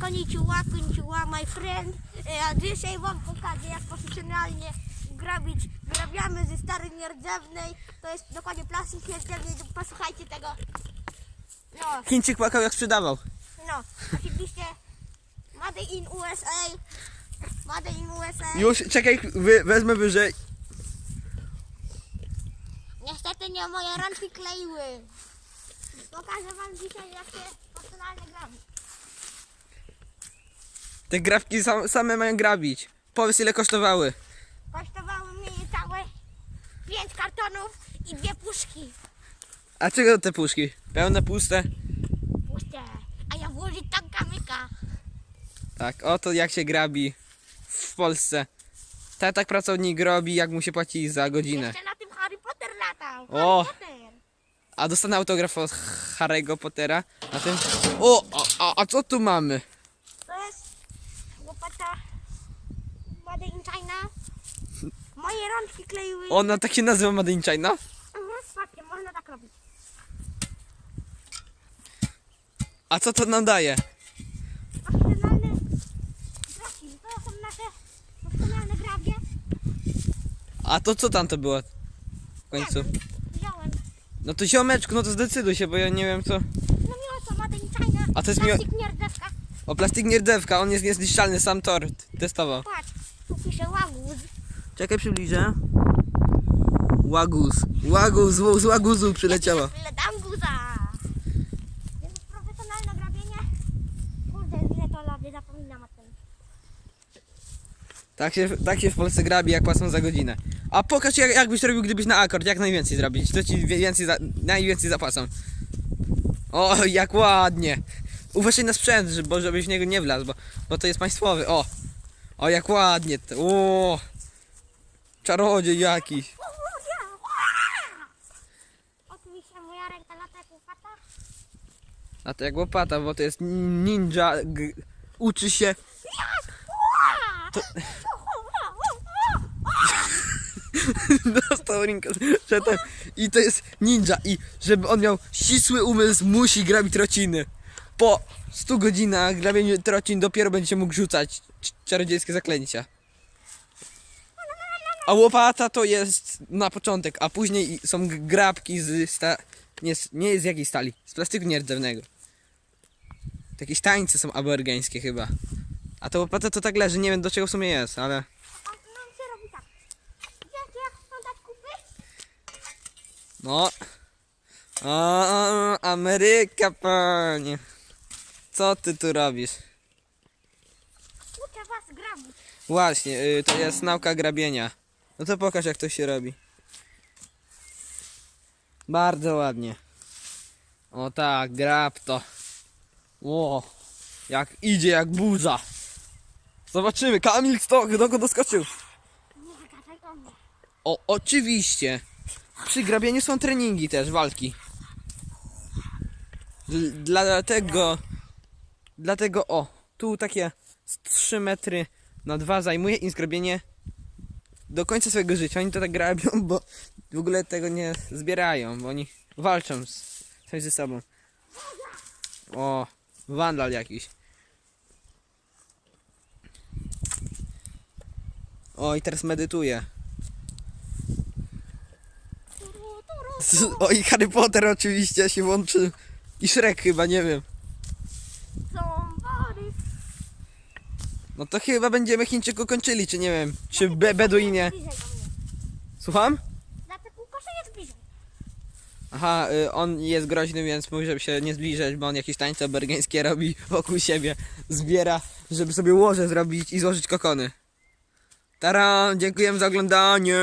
Konnichiwa, konnichiwa, my friend. E, A dzisiaj wam pokażę, jak profesjonalnie grabić. Grabiamy ze starej nierdzewnej. To jest dokładnie plastik nierdzewnej. Posłuchajcie tego. No, Chińczyk płakał jak sprzedawał. no, oczywiście Made in USA. Made in USA. Już, czekaj, wy, wezmę wyżej. Niestety nie moje rączki kleiły. Pokażę wam dzisiaj, jak się profesjonalnie grabi. Te grafki sam, same mają grabić. Powiedz ile kosztowały. Kosztowały mnie niecałe 5 kartonów i dwie puszki. A czego te puszki? Pełne, puste? Puste. A ja włożyć tam kamyka. Tak, oto jak się grabi w Polsce. Tak, tak pracownik robi, jak mu się płaci za godzinę. Jeszcze na tym Harry Potter latał. O! Harry Potter. A dostanę autograf od Harry'ego Pottera. Na tym. O! A, a, a co tu mamy? To jest łopata Made in China. Moje rączki kleiły. Ona tak się nazywa Made in China? Mhm, można tak robić. A co to nam daje? Profesjonalne grafiki. To są nasze profesjonalne grabie. A to co tam to było? W końcu. Wziąłem. No to ziomeczku, no to zdecyduj się, bo ja nie wiem co. No miło co, Made in China. A to jest miło- Plastik nierdzewka. O plastik nierdewka, on jest niezniszczalny, sam Tor testował. Patrz, tu pisze łaguz. Czekaj, przybliżę. Łaguz. Łaguz, z łaguzu przyleciała. Ile dam guza. Więc profesjonalne grabienie. Kurde, ile to lawy, zapominam o tym. Tak się, tak się w Polsce grabi, jak płacą za godzinę. A pokaż jak, jak byś robił, gdybyś na akord, jak najwięcej zrobić. To ci więcej za, najwięcej zapłacą. O, jak ładnie. Uważaj na sprzęt, żeby, bo żebyś w niego nie wlazł, bo, bo to jest państwowy. O, o jak ładnie. to- O, czarodziej jakiś. Oczywiście moja ręka lata jak łopata. A to jak łopata, bo to jest ninja. Uczy się. To... Dostał rękoszetem i to jest ninja i żeby on miał ścisły umysł musi grabić trociny. Po 100 godzinach grabieniu trocin dopiero będzie mógł rzucać czarodziejskie zaklęcia. A łopata to jest na początek, a później są grabki z sta... nie, z- nie jest z jakiej stali, z plastiku nierdzewnego. To jakieś tańce są aborgańskie chyba. A to łopata to tak leży, nie wiem do czego w sumie jest, ale... No on się robi tak. Wiecie jak sprzątać kupy? No. O, Ameryka, panie. Co ty tu robisz? Uczę was grabić. Właśnie, y, to jest nauka grabienia. No to pokaż jak to się robi. Bardzo ładnie. O tak, grab to. Ło, jak idzie jak burza. Zobaczymy, Kamil kto, kto go doskoczył. O oczywiście. Przy grabieniu są treningi też, walki. Dl- Dlatego, dlatego o, tu takie z 3 metry na 2 zajmuje i zgrabienie do końca swojego życia. Oni to tak grabią, bo w ogóle tego nie zbierają, bo oni walczą z, coś ze sobą. O, wandal jakiś. O, i teraz medytuje. O i Harry Potter oczywiście się łączy. I Shrek chyba, nie wiem. Somebody. No to chyba będziemy Chińczyku kończyli, czy nie wiem. Czy be Beduinie. Słucham? Dlatego bliżej. Aha, y, on jest groźny, więc mówi, żeby się nie zbliżać, bo on jakieś tańce bergeńskie robi wokół siebie. Zbiera, żeby sobie łoże zrobić i złożyć kokony. Tara, dziękujemy za oglądanie.